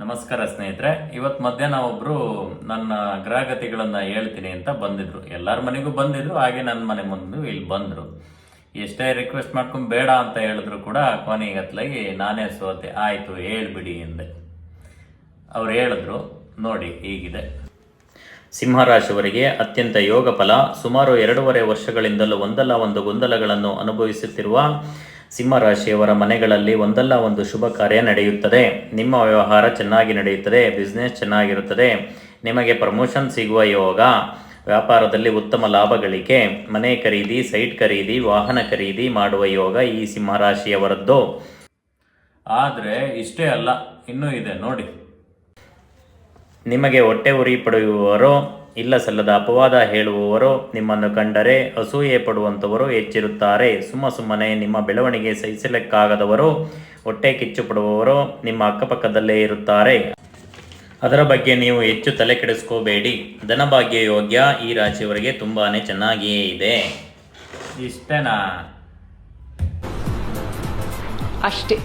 ನಮಸ್ಕಾರ ಸ್ನೇಹಿತರೆ ಇವತ್ತು ಮಧ್ಯಾಹ್ನ ಒಬ್ರು ನನ್ನ ಗ್ರಹಗತಿಗಳನ್ನ ಹೇಳ್ತೀನಿ ಅಂತ ಬಂದಿದ್ರು. ಎಲ್ಲರ ಮನೆಗೂ ಬಂದಿದ್ರು, ಹಾಗೆ ನನ್ನ ಮನೆ ಮುಂದೆ ಇಲ್ಲಿ ಬಂದ್ರು. ಎಷ್ಟೇ ರಿಕ್ವೆಸ್ಟ್ ಮಾಡ್ಕೊಂಡು ಬೇಡ ಅಂತ ಹೇಳಿದ್ರು ಕೂಡ ಕೊನೆಗತ್ಲಾಗಿ ನಾನೇ ಸೋತೆ, ಆಯ್ತು ಹೇಳ್ಬಿಡಿ ಎಂದೆ. ಅವ್ರು ಹೇಳಿದ್ರು, ನೋಡಿ ಹೀಗಿದೆ. ಸಿಂಹರಾಶಿಯವರಿಗೆ ಅತ್ಯಂತ ಯೋಗ ಫಲ ಸುಮಾರು ಎರಡೂವರೆ ವರ್ಷಗಳಿಂದಲೂ ಒಂದಲ್ಲ ಒಂದು ಗೊಂದಲಗಳನ್ನು ಅನುಭವಿಸುತ್ತಿರುವ ಸಿಂಹರಾಶಿಯವರ ಮನೆಗಳಲ್ಲಿ ಒಂದಲ್ಲ ಒಂದು ಶುಭ ಕಾರ್ಯ ನಡೆಯುತ್ತದೆ. ನಿಮ್ಮ ವ್ಯವಹಾರ ಚೆನ್ನಾಗಿ ನಡೆಯುತ್ತದೆ ಬಿಸ್ನೆಸ್ ಚೆನ್ನಾಗಿರುತ್ತದೆ, ನಿಮಗೆ ಪ್ರಮೋಷನ್ ಸಿಗುವ ಯೋಗ, ವ್ಯಾಪಾರದಲ್ಲಿ ಉತ್ತಮ ಲಾಭ ಗಳಿಕೆ ಮನೆ ಖರೀದಿ ಸೈಟ್ ಖರೀದಿ, ವಾಹನ ಖರೀದಿ ಮಾಡುವ ಯೋಗ ಈ ಸಿಂಹರಾಶಿಯವರದ್ದು ಆದರೆ ಇಷ್ಟೇ ಅಲ್ಲ, ಇನ್ನೂ ಇದೆ, ನೋಡಿ. ನಿಮಗೆ ಹೊಟ್ಟೆ ಉರಿ ಪಡೆಯುವವರು ಇಲ್ಲ ಸಲ್ಲದ ಅಪವಾದ ಹೇಳುವವರು ನಿಮ್ಮನ್ನು ಕಂಡರೆ ಅಸೂಯೆ ಪಡುವಂಥವರು ಹೆಚ್ಚಿರುತ್ತಾರೆ. ಸುಮ್ಮ ಸುಮ್ಮನೆ ನಿಮ್ಮ ಬೆಳವಣಿಗೆ ಸಹಿಸಲಿಕ್ಕಾಗದವರು ಹೊಟ್ಟೆ ಕಿಚ್ಚು ಪಡುವವರು ನಿಮ್ಮ ಅಕ್ಕಪಕ್ಕದಲ್ಲೇ ಇರುತ್ತಾರೆ. ಅದರ ಬಗ್ಗೆ ನೀವು ಹೆಚ್ಚು ತಲೆ ಕೆಡಿಸ್ಕೋಬೇಡಿ. ಧನಭಾಗ್ಯ ಯೋಗ್ಯ ಈ ರಾಶಿಯವರಿಗೆ ತುಂಬಾ ಚೆನ್ನಾಗಿಯೇ ಇದೆ. ಇಷ್ಟೇನಾ? ಅಷ್ಟೇ.